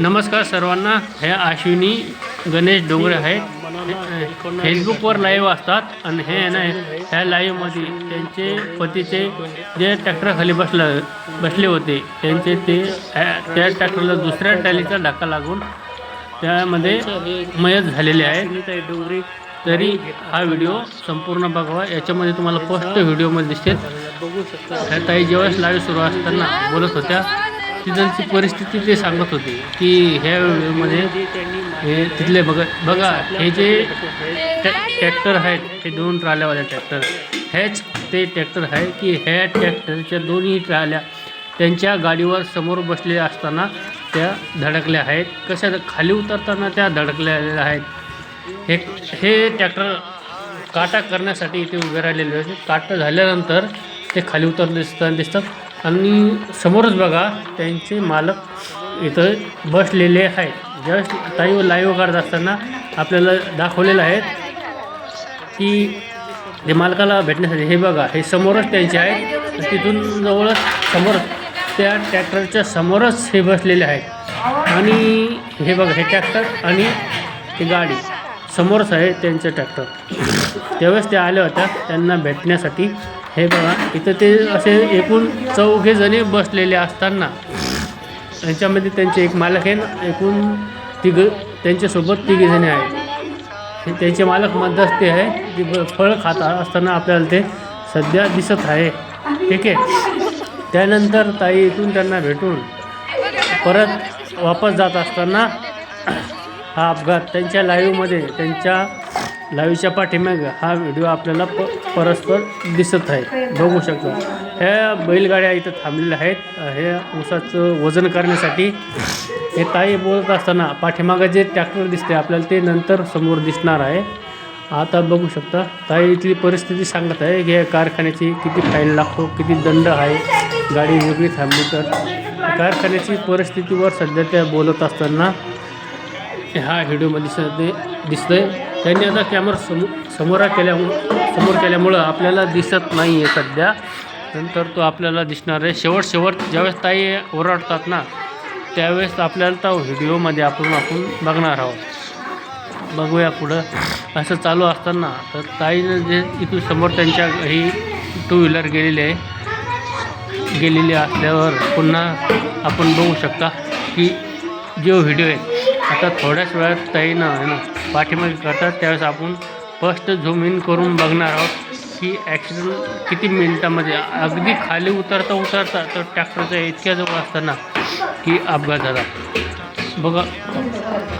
नमस्कार सर्वांना हे आश्विनी गणेश डोंगरे आहेत फेसबुकवर लाईव्ह असतात आणि हे ना ह्या लाईव्हमध्ये त्यांचे पतीचे जे ट्रॅक्टरखाली बसलं बसले होते त्यांचे ते ह्या- त्या ट्रॅक्टरला दुसऱ्या टॅलीचा धक्का लागून त्यामध्ये मयत झालेले आहे. तरी हा व्हिडिओ संपूर्ण बघावा. याच्यामध्ये तुम्हाला फर्स्ट व्हिडिओमध्ये दिसते बघू शकता. ह्या ताई ज्यावेळेस लाईव्ह सुरू असताना बोलत होत्या तिथलची परिस्थिती ते सांगत होती की ह्या वेळेमध्ये हे तिथले बघा बघा हे जे ट्रॅक्टर आहेत ते दोन ट्राल्यावाले ट्रॅक्टर हेच ते ट्रॅक्टर आहे की ह्या ट्रॅक्टरच्या दोन्ही ट्राल्या त्यांच्या गाडीवर समोर बसले असताना त्या धडकल्या आहेत. कशा खाली उतरताना त्या धडकलेल्या आहेत. हे हे ट्रॅक्टर काटा करण्यासाठी इथे उभे राहिलेले होते. काटा झाल्यानंतर ते खाली उतरले दिसताना दिसतात. आणि समोरच बघा त्यांचे मालक इथं बसलेले आहेत. जस्ट लाईव्ह लाईव्ह काढत असताना आपल्याला दाखवलेलं आहे की ते मालकाला भेटण्यासाठी. हे बघा हे समोरच त्यांचे आहेत. तिथून जवळच समोर त्या ट्रॅक्टरच्या समोरच हे बसलेले आहेत. आणि हे बघा हे ट्रॅक्टर आणि ही गाडी. समोरच आहे त्यांचं ट्रॅक्टर त्यावेळेस ते आल्या होत्या त्यांना भेटण्यासाठी. हे बघा इथं ते असे एकूण चौघे जणी बसलेले असताना यांच्यामध्ये त्यांचे एक मालक आहे ना एकूण तिघ त्यांच्यासोबत तिघे आहे आहेत. त्यांचे मालक मध्यस्थी आहे ती ब फळ खात असताना आपल्याला ते सध्या दिसत आहे. ठीक आहे? त्यानंतर ताई इथून त्यांना भेटून परत वापस जात असताना हा अपघात त्यांच्या लाईव्हमध्ये त्यांच्या लाईव्हच्या पाठीमागे हा व्हिडिओ आपल्याला प परस्पर दिसत आहे. बघू शकतो. ह्या बैलगाड्या इथं थांबलेल्या आहेत. हे ऊसाचं वजन करण्यासाठी हे ताई बोलत असताना पाठीमागं जे ट्रॅक्टर दिसते आपल्याला ते नंतर समोर दिसणार आहे. आता बघू शकता ताई इथली परिस्थिती सांगत आहे. की या कारखान्याची किती फाईल लागतो किती दंड आहे गाडी वेगळी थांबली तर. कारखान्याची परिस्थितीवर सध्या त्या बोलत असताना हा व्हिडिओमध्ये सध्या दिसतं आहे त्यांनी आता कॅमेरा समो समोर केल्यामु समोर केल्यामुळं आपल्याला दिसत नाही आहे सध्या. नंतर तो आपल्याला दिसणार आहे. शेवट शेवट ज्यावेळेस ताई ओरडतात ना त्यावेळेस आपल्याला तो व्हिडिओमध्ये आपण आपण बघणार आहोत. बघूया पुढं. असं चालू असताना तर ताईनं जे इथून समोर त्यांच्या ही टू व्हीलर गेलेली आहे. गेलेली असल्यावर पुन्हा आपण बघू शकता की जो व्हिडिओ आहे आता थोड्याच वेळात ताईनं आहे ना पाठीमागे करतात. त्यावेळेस आपण फर्स्ट झूम इन करून बघणार आहोत की ॲक्सिडेंट किती मिनिटामध्ये अगदी खाली उतरता उतरता तर ट्रॅक्टरच्या इतक्या जवळ असताना की अपघात झाला. बघा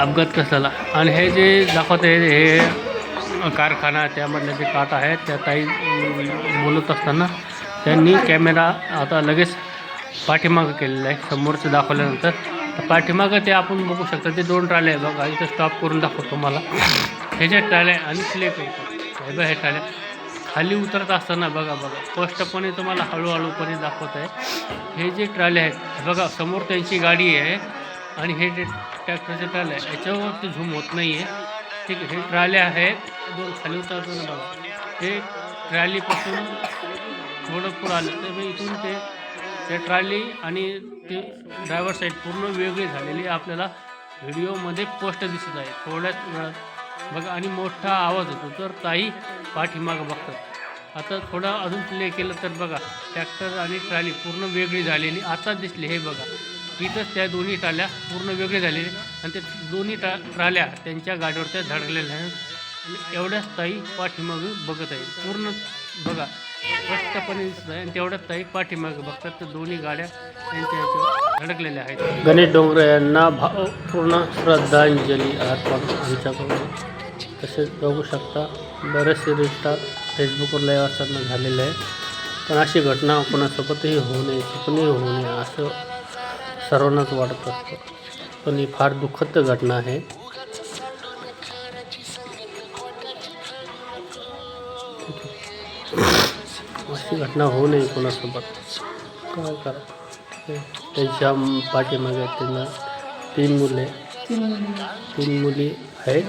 अपघात कसा झाला. आणि हे जे दाखवत आहे हे कारखाना त्यामधले जे काट आहेत त्या ताई बोलत असताना त्यांनी कॅमेरा आता लगेच पाठीमागं केलेला आहे. समोरचं दाखवल्यानंतर पाठीमागं ते आपण बघू शकता ते दोन ट्राले आहे बघा. इथं स्टॉप करून दाखवतो मला हे जे ट्राले आणि स्लेप आहे बघा हे ट्राले. खाली उतरत असताना बघा बघा. स्पष्टपणे तुम्हाला हळूहळूपणे दाखवत आहे. हे जे ट्राले आहेत बघा समोर त्यांची गाडी आहे आणि हे जे ट्रॅक्टरचे ट्राले आहे याच्यावरती झूम होत नाही आहे ठीक आहे हे ट्राले आहेत. दोन खाली उतरताना बघा. हे ट्रॅलीपासून थोडं पुढं आलं. तर मग इथून ते ते ट्रॉली आणि ते ड्रायव्हर साईड पूर्ण वेगळी झालेली आपल्याला व्हिडिओमध्ये पोस्ट दिसत आहे. थोड्याच वेळात बघा आणि मोठा आवाज होतो तर ताई पाठीमागं बघतात. आता थोडा अजून प्ले केलं तर बघा ट्रॅक्टर आणि ट्रॉली पूर्ण वेगळी झालेली. आता दिसली हे बघा. इथंच त्या दोन्ही ट्राल्या पूर्ण वेगळी झालेली. आणि ते दोन्ही ट्रा ट्राल्या त्यांच्या गाडीवरच्या धडकलेल्या आहेत. आणि एवढ्याच ताई पाठीमागं बघत आहे पूर्ण बघा स्पष्टपणे दिसत आहे आणि तेवढ्याच ताई पाठीमागं बघतात तर दोन्ही गाड्या त्यांच्या ह्याच्यावर धडकलेल्या आहेत. गणेश डोंगरे यांना भावपूर्ण श्रद्धांजली अर्पण आमच्याकडून. तसेच बघू शकता बरेचसे रिस्टार फेसबुकवर लाईव्ह असताना झालेले आहे पण अशी घटना कोणासोबतही होऊ नये चुकूनही होऊ नये असं सर्वांनाच वाटत असतं. पण ही फार दुःखद घटना आहे. अशी घटना होऊ नये कोणासोबत काय करा? त्यांच्या पाठीमागे त्यांना तीन मुले। तीन मुली। आहेत